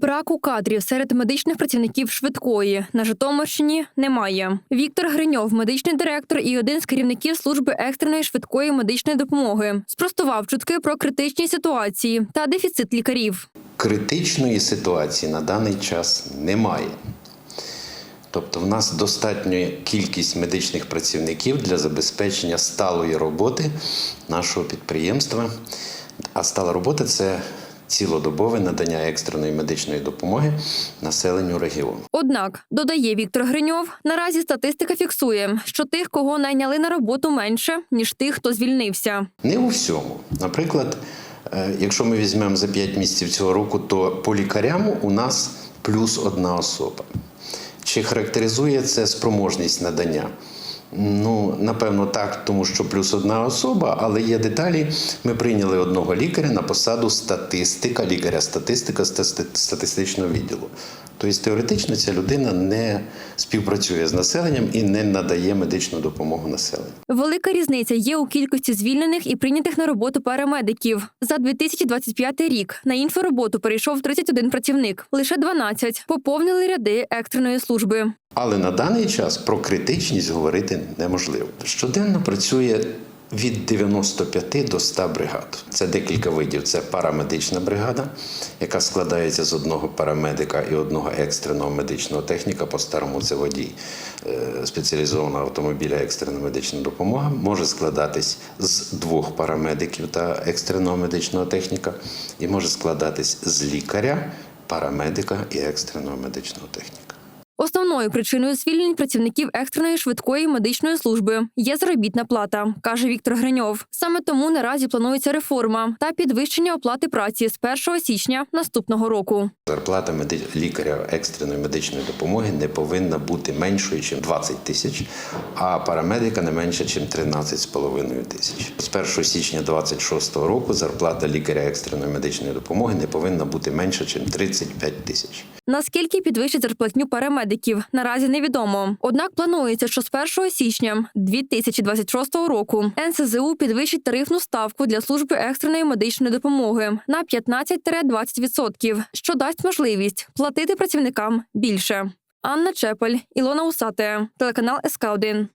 Браку кадрів серед медичних працівників швидкої на Житомирщині немає. Віктор Гриньов, медичний директор і один з керівників служби екстреної швидкої медичної допомоги, спростував чутки про критичні ситуації та дефіцит лікарів. Критичної ситуації на даний час немає. Тобто, в нас достатня кількість медичних працівників для забезпечення сталої роботи нашого підприємства. А стала робота це цілодобове надання екстреної медичної допомоги населенню регіону. Однак, додає Віктор Гриньов, наразі статистика фіксує, що тих, кого найняли на роботу менше, ніж тих, хто звільнився. Не у всьому. Наприклад, е, якщо ми візьмемо за 5 місяців цього року, то по лікарям у нас плюс одна особа. Чи характеризує це спроможність надання? Ну, напевно, так, тому що плюс одна особа, але є деталі. Ми прийняли одного лікаря на посаду статистика, лікаря-статистика стати- статистичного відділу. Тобто, теоретично ця людина не співпрацює з населенням і не надає медичну допомогу населенню. Велика різниця є у кількості звільнених і прийнятих на роботу парамедиків. За 2025 рік на інфороботу перейшов 31 працівник, лише 12 поповнили ряди екстреної служби. Але на даний час про критичність говорити неможливо. Щоденно працює від 95 до 100 бригад. Це декілька видів. Це парамедична бригада, яка складається з одного парамедика і одного екстреного медичного техніка. По-старому це водій е, спеціалізованого автомобіля екстрена медична допомога. Може складатись з двох парамедиків та екстреного медичного техніка, і може складатись з лікаря, парамедика і екстреного медичного техніка. Основною причиною звільнень працівників екстреної швидкої медичної служби є заробітна плата, каже Віктор Гриньов. Саме тому наразі планується реформа та підвищення оплати праці з 1 січня наступного року. Зарплата лікаря екстреної медичної допомоги не повинна бути меншою, ніж 20 тисяч, а парамедика не менше, ніж 13,5 тисяч. З 1 січня 2026 року зарплата лікаря екстреної медичної допомоги не повинна бути менша, ніж 35 тисяч. Наскільки підвищить зарплатню парамедиків, наразі невідомо. Однак планується, що з 1 січня 2026 року НСЗУ підвищить тарифну ставку для служби екстреної медичної допомоги на 15-20%, що дасть можливість платити працівникам більше. Анна Чепель, Ілона Усате, телеканал СК 1